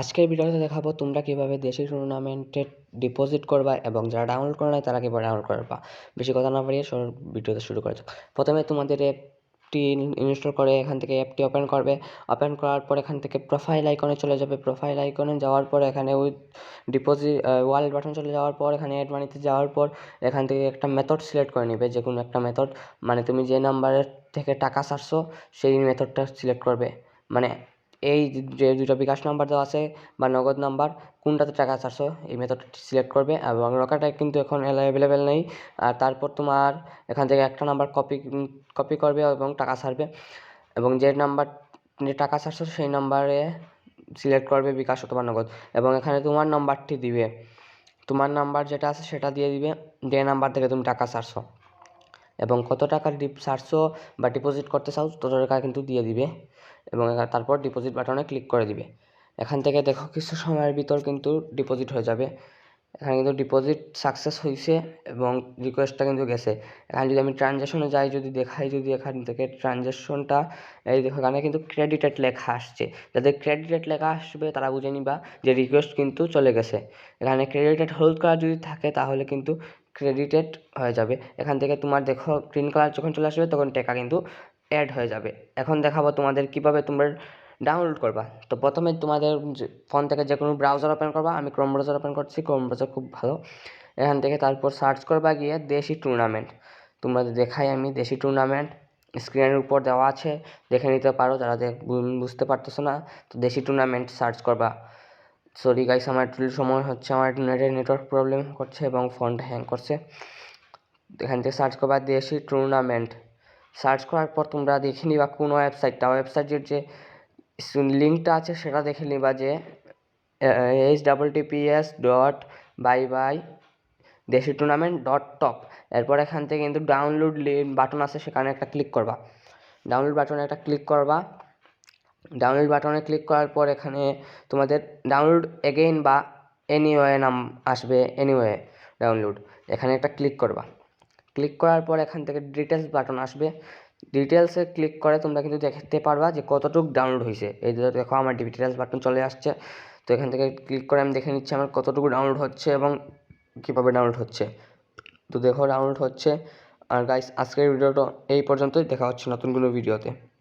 আজকের ভিডিওতে দেখাবো তোমরা কীভাবে দেশি টুর্নামেন্টে ডিপোজিট করবা এবং যারা ডাউনলোড করে নেয় তারা কীভাবে ডাউনলোড করবা। বেশি কথা না বাড়িয়ে ভিডিওতে শুরু করা যাক। প্রথমে তোমাদের অ্যাপটি ইনস্টল করে এখান থেকে অ্যাপটি ওপেন করবে। ওপেন করার পর এখান থেকে প্রোফাইল আইকনে চলে যাবে। প্রোফাইল আইকনে যাওয়ার পর এখানে ওই ডিপোজিট ওয়ালেট বাটন চলে যাওয়ার পর এখানে অ্যাড মানিতে যাওয়ার পর এখান থেকে একটা মেথড সিলেক্ট করে নেবে। যে কোনো একটা মেথড মানে তুমি যে নাম্বারের থেকে টাকা ছাড়ছো, সেই মেথডটা সিলেক্ট করবে। মানে এই যে দুটো বিকাশ নাম্বার দেওয়া আছে বা নগদ নাম্বার, কোনটাতে টাকা ছাড়ছো এই মেথডটি সিলেক্ট করবে এবং রকেটায় কিন্তু এখন অ্যাভেলেবেল নেই। আর তারপর তোমার এখান থেকে একটা নাম্বার কপি কপি করবে এবং টাকা ছাড়বে। এবং যে নাম্বার, যে টাকা ছাড়ছো সেই নাম্বারে সিলেক্ট করবে বিকাশ অথবা নগদ। এবং এখানে তোমার নাম্বারটি দিবে। তোমার নাম্বার যেটা আছে সেটা দিয়ে দিবে। যে নাম্বার থেকে তুমি টাকা ছাড়ছো। এবং কত টাকা ডিপ ছাড়ছো বা ডিপোজিট করতে চাও, তত টাকা কিন্তু দিয়ে দিবে এবং তারপর ডিপোজিট বাটনে ক্লিক করে দিবে। এখান থেকে দেখো কিছু সময়ের ভিতর কিন্তু ডিপোজিট হয়ে যাবে। এখানে কিন্তু ডিপোজিট সাকসেস হয়েছে এবং রিকোয়েস্টটা কিন্তু গেছে। এখানে যদি আমি ট্রানজ্যাকশনে যাই, যদি দেখাই, যদি এখান থেকে ট্রানজ্যাকশনটা এই দেখো এখানে কিন্তু ক্রেডিটেড লেখা আসছে। যাদের ক্রেডিটেড লেখা আসবে, তারা বুঝে নিবা যে রিকোয়েস্ট কিন্তু চলে গেছে। এখানে ক্রেডিটেড হোল্ড করা যদি থাকে, তাহলে কিন্তু ক্রেডিটেড হয়ে যাবে। এখান থেকে তোমার দেখো গ্রিন কালার যখন চলে আসবে, তখন টাকা কিন্তু অ্যাড হয়ে যাবে। এখন দেখাবো তোমাদের কীভাবে তোমরা ডাউনলোড করবা। তো প্রথমে তোমাদের ফোন থেকে যে কোনো ব্রাউজার ওপেন করবা, আমি ক্রোম ব্রাউজার ওপেন করছি ক্রোম ব্রাউজার খুব ভালো। এখান থেকে তারপর সার্চ করবা গিয়ে দেশি টুর্নামেন্ট তোমরা দেখাই আমি দেশি টুর্নামেন্ট স্ক্রিনের উপর দেওয়া আছে, দেখে নিতে পারো, যারা বুঝতে পারতেছো না, তো দেশি টুর্নামেন্ট সার্চ করবা। সরি গাইস আমার একটু সময় হচ্ছে, আমার নেটের নেটওয়ার্ক প্রবলেম করছে এবং ফোনটা হ্যাং করছে। এখান থেকে সার্চ করবা দেশি টুর্নামেন্ট সার্চ করার পর তোমরা দেখে নিবা কোনো ওয়েবসাইটটা ওয়েবসাইটের যে লিঙ্কটা আছে, সেটা দেখে নিবা যে H double TPS dot bye bye desi tournament dot top এরপর এখান থেকে কিন্তু ডাউনলোড বাটন আছে, সেখানে একটা ক্লিক করবা। ডাউনলোড বাটনে একটা ক্লিক করবা। ডাউনলোড বাটনে ক্লিক করার পর এখানে তোমাদের ডাউনলোড এগেইন বা এনিওয়ে নাম আসবে এনিওয়ে ডাউনলোড এখানে একটা ক্লিক করবা। ক্লিক করার পর এখান থেকে ডিটেলস বাটন আসবে। ডিটেলসে ক্লিক করে তোমরা কিন্তু দেখতে পারবা যে কতটুকু ডাউনলোড হয়েছে। এই দেখো আমার ডিটেলস বাটন চলে আসছে। তো এখান থেকে ক্লিক করে আমি দেখে নিচ্ছি আমার কতটুকু ডাউনলোড হচ্ছে এবং কীভাবে ডাউনলোড হচ্ছে। তো দেখো ডাউনলোড হচ্ছে। আর গাইস আজকের ভিডিওটা এই পর্যন্তই। দেখা হচ্ছে নতুন কোনো ভিডিওতে